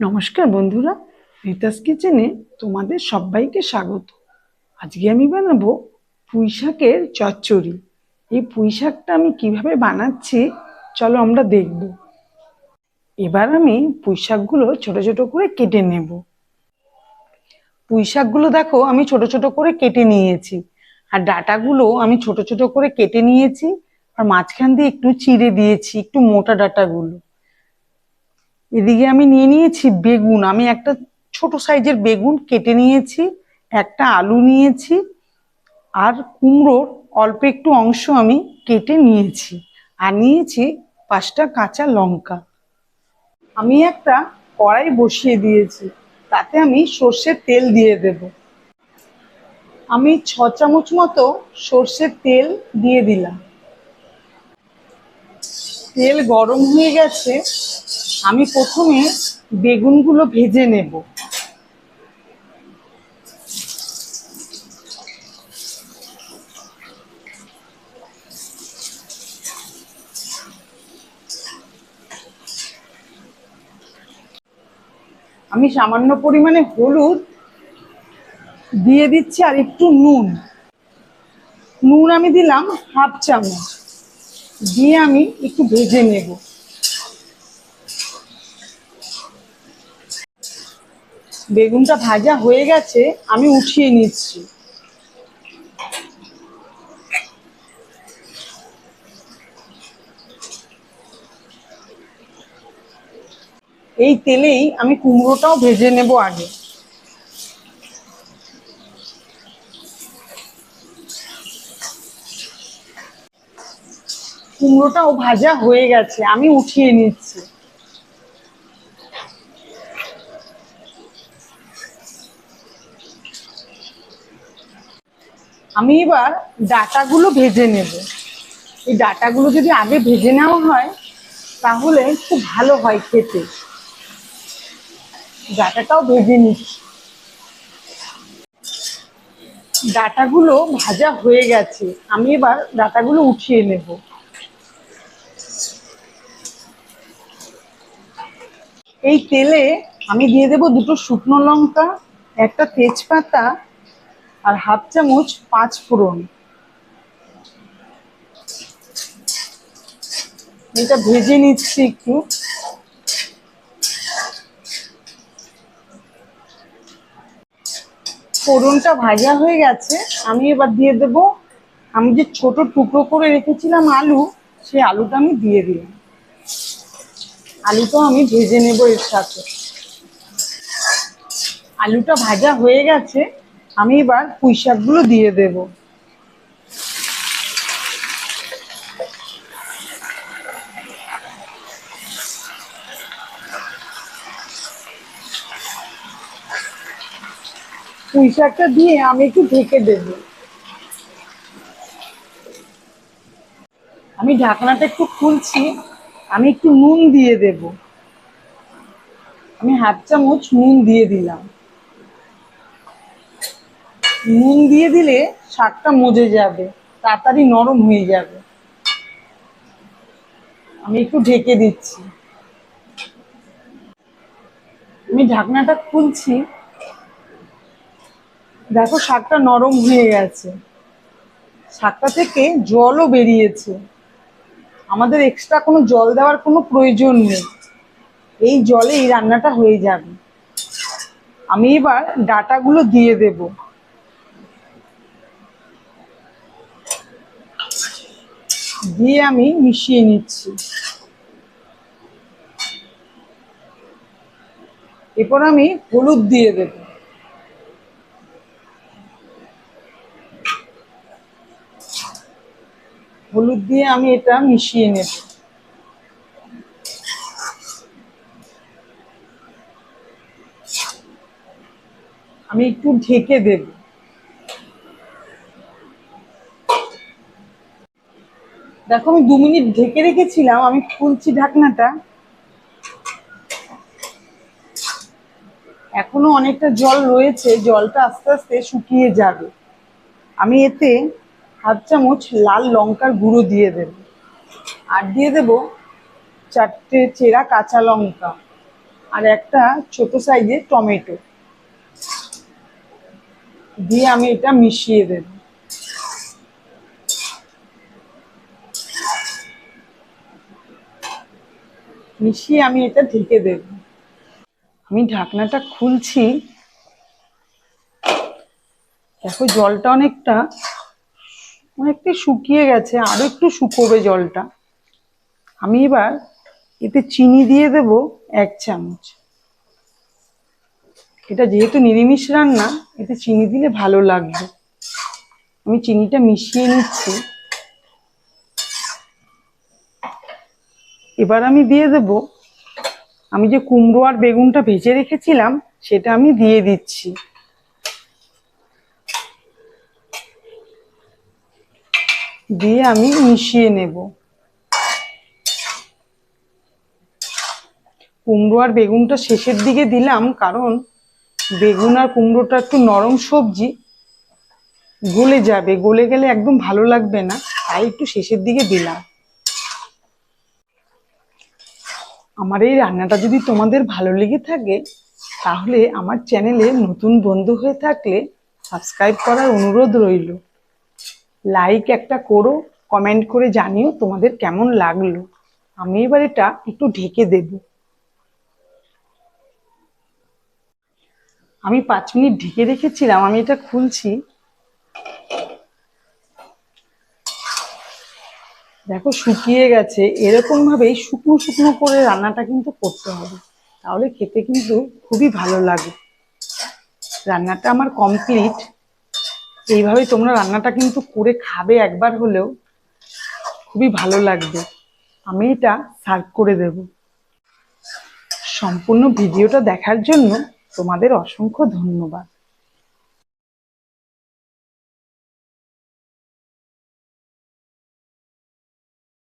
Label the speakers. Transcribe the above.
Speaker 1: নমস্কার বন্ধুরা, রিতাস কিচেনে তোমাদের সবাইকে স্বাগত। আজকে আমি বানাবো পুঁই শাকের চচ্চড়ি। এই পুঁই শাকটা আমি কীভাবে বানাচ্ছি, চলো আমরা দেখব। এবার আমি পুঁই শাকগুলো ছোট ছোট করে কেটে নেব। পুঁই শাকগুলো দেখো, আমি ছোট ছোট করে কেটে নিয়েছি। আর ডাটাগুলো আমি ছোট ছোট করে কেটে নিয়েছি। আর মাঝখান দিয়ে একটু চিড়ে দিয়েছি, একটু মোটা ডাটাগুলো। এদিকে আমি নিয়ে নিয়েছি বেগুন। আমি একটা ছোট সাইজের বেগুন কেটে নিয়েছি, একটা আলু নিয়েছি, আর কুমড়োর অল্প একটু অংশ আমি কেটে নিয়েছি। আর নিয়েছি পাঁচটা কাঁচা লঙ্কা। আমি একটা কড়াই বসিয়ে দিয়েছি, তাতে আমি সর্ষের তেল দিয়ে দেব। আমি ছ চামচ মতো সর্ষের তেল দিয়ে দিলাম। তেল গরম হয়ে গেছে। আমি প্রথমে বেগুনগুলো ভেজে নেব। আমি সামান্য পরিমাণে হলুদ দিয়ে দিচ্ছি আর একটু নুন। নুন আমি দিলাম হাফ চামচ। দিয়ে আমি একটু ভেজে নেব। বেগুনটা ভাজা হয়ে গেছে, আমি উঠিয়ে নিচ্ছি। এই তেলেই আমি কুমড়োটাও ভেজে নেব আগে। কুমড়োটাও ভাজা হয়ে গেছে, আমি উঠিয়ে নিচ্ছি। আমি এবার ডাটাগুলো ভেজে নেব। এই ডাটাগুলো যদি আগে ভেজে নেওয়া হয়, তাহলে খুব ভালো হয় খেতে। ডাটাটাও ভেজে নিচ্ছি ডাটাগুলো ভাজা হয়ে গেছে। আমি এবার ডাটাগুলো উঠিয়ে নেব। এই তেলে আমি দিয়ে দেব দুটো শুকনো লঙ্কা, একটা তেজপাতা আর হাফ চামচ পাঁচ ফোড়ন। এটা ভেজে নিচ্ছি একটু। ফোড়নটা ভাজা হয়ে গেছে, আমি এবার দিয়ে দেব। আমি যে ছোট টুকরো করে রেখেছিলাম আলু, সেই আলুটা আমি দিয়ে দিলাম। আলুটাও আমি ভেজে নেব এর সাথে। আলুটা ভাজা হয়ে গেছে আমি এবার পুঁই শাকগুলো দিয়ে দেব। পুঁই শাকটা দিয়ে আমি একটু ঢেকে দেব। আমি ঢাকনাটা একটু খুলছি, আমি একটু নুন দিয়ে দেব। আমি হাফ চামচ নুন দিয়ে দিলাম। নুন দিয়ে দিলে শাকটা মজে যাবে, তাড়াতাড়ি নরম হয়ে যাবে। আমি একটু ঢেকে দিচ্ছি। আমি ঢাকনাটা খুলছি। দেখো শাকটা নরম হয়ে গেছে। শাকটা থেকে জলও বেরিয়েছে। আমাদের এক্সট্রা কোনো জল দেওয়ার কোনো প্রয়োজন নেই। এই জলে এই রান্নাটা হয়ে যাবে। আমি এবার ডাটাগুলো দিয়ে দেবো। দিয়ে আমি মিশিয়ে নিচ্ছি। এরপর আমি হলুদ দিয়ে দেব। হলুদ দিয়ে আমি এটা মিশিয়ে নেব। আমি একটু ঢেকে দেবো। দেখো, আমি দু মিনিট ঢেকে রেখেছিলাম, আমি খুলছি ঢাকনাটা। এখনও অনেকটা জল রয়েছে, জলটা আস্তে আস্তে শুকিয়ে যাবে। আমি এতে হাফ চামচ লাল লঙ্কার গুঁড়ো দিয়ে দেব। আর দিয়ে দেব চারটে চেরা কাঁচা লঙ্কা আর একটা ছোট সাইজের টমেটো। দিয়ে আমি এটা মিশিয়ে দেব। মিশিয়ে আমি এটা ঢেকে দেব। আমি ঢাকনাটা খুলছি। দেখো জলটা অনেকটা অনেকটা শুকিয়ে গেছে, আরও একটু শুকোবে জলটা। আমি এবার এতে চিনি দিয়ে দেব এক চামচ। এটা যেহেতু নিরামিষ রান্না, এতে চিনি দিলে ভালো লাগবে। আমি চিনিটা মিশিয়ে নিচ্ছি। এবার আমি দিয়ে দেব। আমি যে কুমড়ো আর বেগুনটা ভেজে রেখেছিলাম, সেটা আমি দিয়ে দিচ্ছি। দিয়ে আমি মিশিয়ে নেব। কুমড়ো আর বেগুনটা শেষের দিকে দিলাম, কারণ বেগুন আর কুমড়োটা একটু নরম সবজি, গলে যাবে। গলে গেলে একদম ভালো লাগবে না, তাই একটু শেষের দিকে দিলাম। আমার এই রান্নাটা যদি তোমাদের ভালো লেগে থাকে, তাহলে আমার চ্যানেলে নতুন বন্ধু হয়ে থাকলে সাবস্ক্রাইব করার অনুরোধ রইল। লাইক একটা করো, কমেন্ট করে জানিও তোমাদের কেমন লাগল। আমি এবার এটা একটু ঢেকে দেব। আমি পাঁচ মিনিট ঢেকে রেখেছিলাম, আমি এটা খুলছি। দেখো শুকিয়ে গেছে এরকম ভাবেই শুকনো শুকনো করে রান্নাটা কিন্তু করতে হবে। তাহলে খেতে কিন্তু খুবই ভালো লাগে। রান্নাটা আমার কমপ্লিট এইভাবে তোমরা রান্নাটা কিন্তু করে খাবে একবার হলেও, খুবই ভালো লাগবে। আমি এটা সার্ভ করে দেব। সম্পূর্ণ ভিডিওটা দেখার জন্য তোমাদের অসংখ্য ধন্যবাদ।